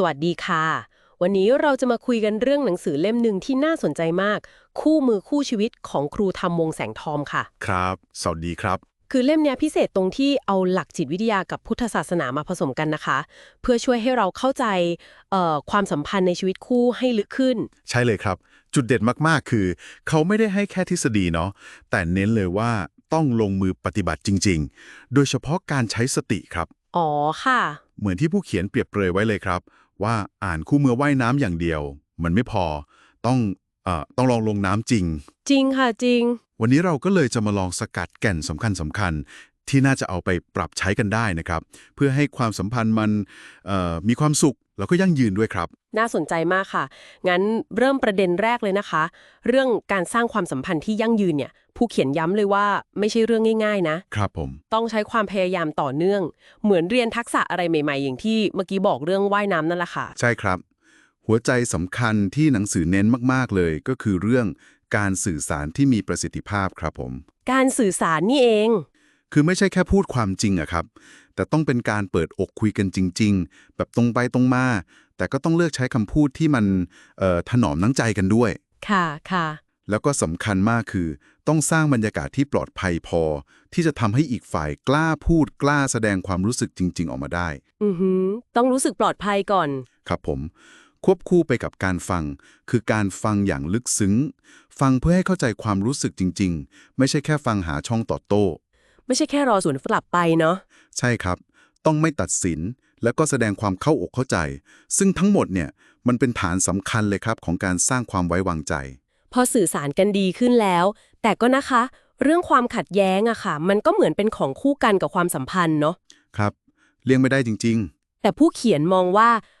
สวัสดีค่ะ วันนี้เราจะมาคุยกันเรื่องหนังสือเล่มหนึ่งที่น่าสนใจมาก คู่มือคู่ชีวิตของครูทำวงแสงทองค่ะ ครับ สวัสดีครับ คือเล่มเนี้ยพิเศษตรงที่เอาหลักจิตวิทยากับพุทธศาสนามาผสมกันนะคะ เพื่อช่วยให้เราเข้าใจเอ่อความสัมพันธ์ในชีวิตคู่ให้ลึกขึ้น ใช่เลยครับ จุดเด่นมากๆ คือ เขาไม่ได้ให้แค่ทฤษฎีเนาะแต่เน้นเลยว่าต้องลงมือปฏิบัติจริง ๆ โดยเฉพาะการใช้สติครับ อ๋อค่ะ เหมือนที่ผู้เขียนเปรียบเปรยไว้เลยครับ ว่าอ่านคู่มือว่ายน้ำอย่างเดียว มันไม่พอต้องเอ่อต้องลองลงน้ำจริง จริงค่ะจริง วันนี้เราก็เลยจะมาลองสกัดแก่นสำคัญสำคัญๆ ที่น่าจะเอาไปปรับใช้กันได้นะครับ เพื่อให้ความสัมพันธ์มันเอ่อมีความสุขแล้วก็ยั่งยืนด้วยครับ น่าสนใจมากค่ะ งั้นเริ่มประเด็นแรกเลยนะคะ เรื่องการสร้างความสัมพันธ์ที่ยั่งยืนเนี่ย ผู้เขียนย้ำเลยว่าไม่ใช่เรื่องง่ายๆ นะ ครับผม ต้องใช้ความพยายามต่อเนื่อง เหมือนเรียนทักษะอะไรใหม่ๆ อย่างที่เมื่อกี้บอกเรื่องว่ายน้ำนั่นแหละค่ะ ใช่ครับ หัวใจสำคัญที่หนังสือเน้นมากๆเลย ก็คือเรื่องการสื่อสารที่มีประสิทธิภาพครับผม การสื่อสารนี่เอง คือไม่ใช่แค่พูดความจริงอะครับ แต่ต้องเป็นการเปิดอกคุยกันจริง ๆ แบบตรงไปตรงมา แต่ก็ต้องเลือกใช้คำพูดที่มันเอ่อถนอมน้ำใจกันด้วย ค่ะค่ะ แล้วก็สำคัญมากคือ ต้องสร้างบรรยากาศที่ปลอดภัยพอ ที่จะทำให้อีกฝ่ายกล้าพูดกล้าแสดงความรู้สึกจริง ๆ ออกมาได้ อือหือต้องรู้สึกปลอดภัยก่อน ครับผมควบคู่ไปกับการฟัง คือการฟังอย่างลึกซึ้ง ฟังเพื่อให้เข้าใจความรู้สึกจริง ๆ ไม่ใช่แค่ฟังหาช่องตอบโต้ ไม่ใช่แค่รอสวนกลับไปเนาะใช่ครับ ต้องไม่ตัดสินแล้วก็แสดงความเข้าอกเข้าใจ ซึ่งทั้งหมดเนี่ยมันเป็นฐานสำคัญเลยครับของการสร้างความไว้วางใจ พอสื่อสารกันดีขึ้นแล้ว แต่ก็นะคะ เรื่องความขัดแย้งอะค่ะ มันก็เหมือนเป็นของคู่กันกับความสัมพันธ์เนาะครับ เลี่ยงไม่ได้จริงแต่ผู้เขียนมองว่าเอ่อ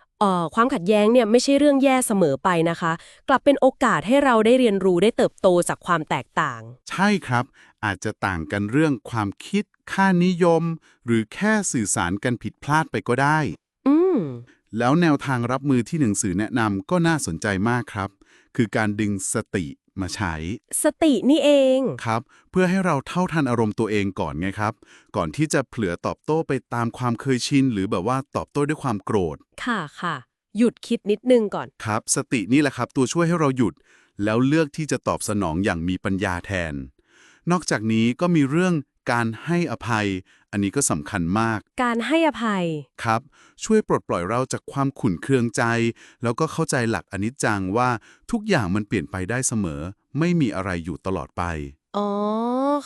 ความขัดแย้งเนี่ยไม่ใช่เรื่องแย่เสมอไปนะคะ กลับเป็นโอกาสให้เราได้เรียนรู้ได้เติบโตจากความแตกต่างๆใช่ครับ อาจจะต่างกันเรื่องความคิด ค่านิยม หรือแค่สื่อสารกันผิดพลาดไปก็ได้ อืมแล้วแนวทางรับมือที่หนังสือแนะนำก็น่าสนใจมากครับ คือการดึงสติ มาใช้ สตินี่เอง ครับ เพื่อให้เราเท่าทันอารมณ์ตัวเองก่อนไงครับ ก่อนที่จะเผลอตอบโต้ไปตามความเคยชิน หรือแบบว่าตอบโต้ด้วยความโกรธ ค่ะค่ะ หยุดคิดนิดนึงก่อน ครับ สตินี่แหละครับ ตัวช่วยให้เราหยุด แล้วเลือกที่จะตอบสนองอย่างมีปัญญาแทน นอกจากนี้ก็มีเรื่องการให้อภัย อันนี้ก็สำคัญมาก การให้อภัย ครับ ช่วยปลดปล่อยเราจากความขุ่นเคืองใจ แล้วก็เข้าใจหลักอนิจจังว่าทุกอย่างมันเปลี่ยนไปได้เสมอ ไม่มีอะไรอยู่ตลอดไป อ๋อ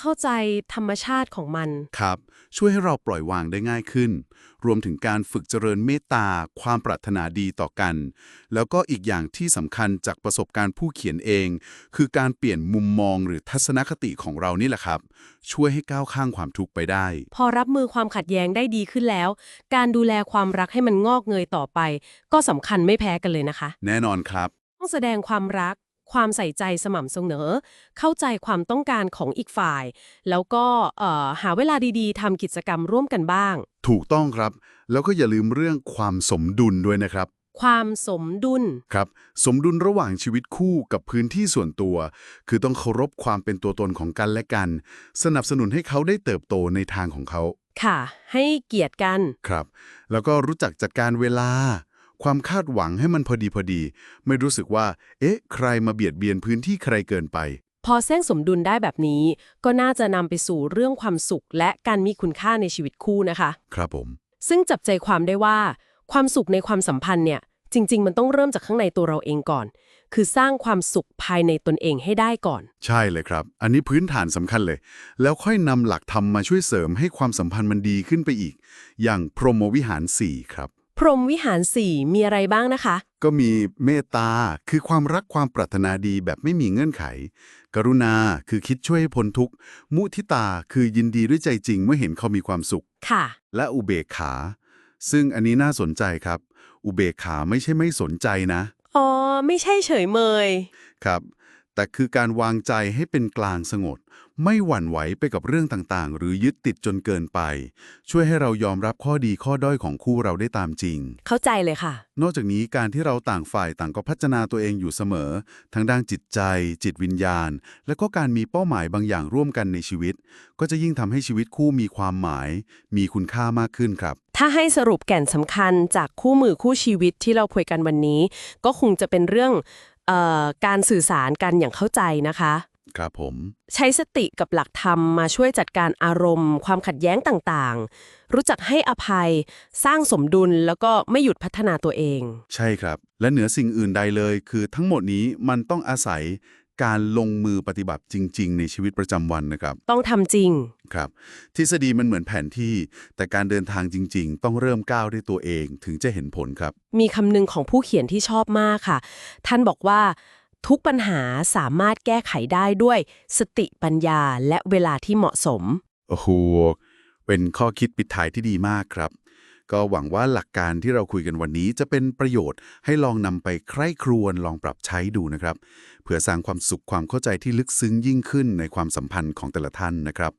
เข้าใจธรรมชาติของมัน ครับ ช่วยให้เราปล่อยวางได้ง่ายขึ้น รวมถึงการฝึกเจริญเมตตา ความปรารถนาดีต่อกัน แล้วก็อีกอย่างที่สำคัญจากประสบการณ์ผู้เขียนเอง คือการเปลี่ยนมุมมองหรือทัศนคติของเรานี่แหละครับ ช่วยให้ก้าวข้ามความทุกข์ไปได้ พอรับมือความขัดแย้งได้ดีขึ้นแล้ว การดูแลความรักให้มันงอกเงยต่อไป ก็สำคัญไม่แพ้กันเลยนะคะ แน่นอนครับ ต้องแสดงความรัก ความใส่ใจสม่ำเสมอ เข้าใจความต้องการของอีกฝ่าย แล้วก็เอ่อหาเวลาดีๆทำกิจกรรมร่วมกันบ้าง ถูกต้องครับ แล้วก็อย่าลืมเรื่องความสมดุลด้วยนะครับความสมดุลครับ สมดุลระหว่างชีวิตคู่กับพื้นที่ส่วนตัว คือต้องเคารพความเป็นตัวตนของกันและกัน สนับสนุนให้เขาได้เติบโตในทางของเขา ค่ะ ให้เกียรติกันครับ แล้วก็รู้จักจัดการเวลา ความคาดหวังให้มันพอดีพอดี ไม่รู้สึกว่า เอ๊ะ ใครมาเบียดเบียนพื้นที่ใครเกินไป พอแสร้งสมดุลได้แบบนี้ ก็น่าจะนำไปสู่เรื่องความสุข และการมีคุณค่าในชีวิตคู่นะคะ ครับผม ซึ่งจับใจความได้ว่า ความสุขในความสัมพันธ์เนี่ย จริง ๆ มันต้องเริ่มจากข้างในตัวเราเองก่อน คือสร้างความสุขภายในตนเองให้ได้ก่อน ใช่เลยครับ อันนี้พื้นฐานสำคัญเลย แล้วค่อยนำหลักธรรมมาช่วยเสริมให้ความสัมพันธ์มันดีขึ้นไปอีก อย่างพรหมวิหาร 4 ครับ พรหมวิหารสี่มีอะไรบ้างนะคะ ก็มีเมตตาคือความรักความปรารถนาดีแบบไม่มีเงื่อนไข กรุณาคือคิดช่วยให้พ้นทุกข์ มุทิตาคือยินดีด้วยใจจริงเมื่อเห็นเขามีความสุข ค่ะ และอุเบกขา ซึ่งอันนี้น่าสนใจครับ อุเบกขาไม่ใช่ไม่สนใจนะ อ๋อ ไม่ใช่เฉยเมย ครับ แต่คือการวางใจให้เป็นกลางสงบไม่หวั่นไหวไปกับเรื่องต่างๆ หรือยึดติดจนเกินไป ช่วยให้เรายอมรับข้อดีข้อด้อยของคู่เราได้ตามจริง เข้าใจเลยค่ะ นอกจากนี้การที่เราต่างฝ่ายต่างก็พัฒนาตัวเองอยู่เสมอ ทั้งด้านจิตใจ จิตวิญญาณ และก็การมีเป้าหมายบางอย่างร่วมกันในชีวิต ก็จะยิ่งทำให้ชีวิตคู่มีความหมาย มีคุณค่ามากขึ้นครับถถ้าให้สรุปแก่นสำคัญจากคู่มือคู่ชีวิตที่เราคุยกันวันนี้ ก็คงจะเป็นเรื่องเออ การสื่อสารกันอย่างเข้าใจนะคะ ครับผม ใช้สติกับหลักธรรมมาช่วยจัดการอารมณ์ ความขัดแย้งต่างๆ รู้จักให้อภัย สร้างสมดุลแล้วก็ไม่หยุดพัฒนาตัวเอง ใช่ครับ และเหนือสิ่งอื่นใดเลย คือทั้งหมดนี้มันต้องอาศัย การลงมือปฏิบัติจริง ๆ ในชีวิตประจำวันนะครับ ต้องทำจริง ครับ ทฤษฎีมันเหมือนแผนที่ แต่การเดินทางจริง ๆ ต้องเริ่มก้าวด้วยตัวเองถึงจะเห็นผลครับ มีคำหนึ่งของผู้เขียนที่ชอบมากค่ะ ท่านบอกว่าทุกปัญหาสามารถแก้ไขได้ด้วยสติปัญญาและเวลาที่เหมาะสม โอ้โห เป็นข้อคิดปิดท้ายที่ดีมากครับ ก็หวังว่าหลักการที่เราคุยกันวันนี้จะเป็นประโยชน์ให้ลองนำไปใคร่ครวญลองปรับใช้ดูนะครับ เพื่อสร้างความสุขความเข้าใจที่ลึกซึ้งยิ่งขึ้นในความสัมพันธ์ของแต่ละท่านนะครับ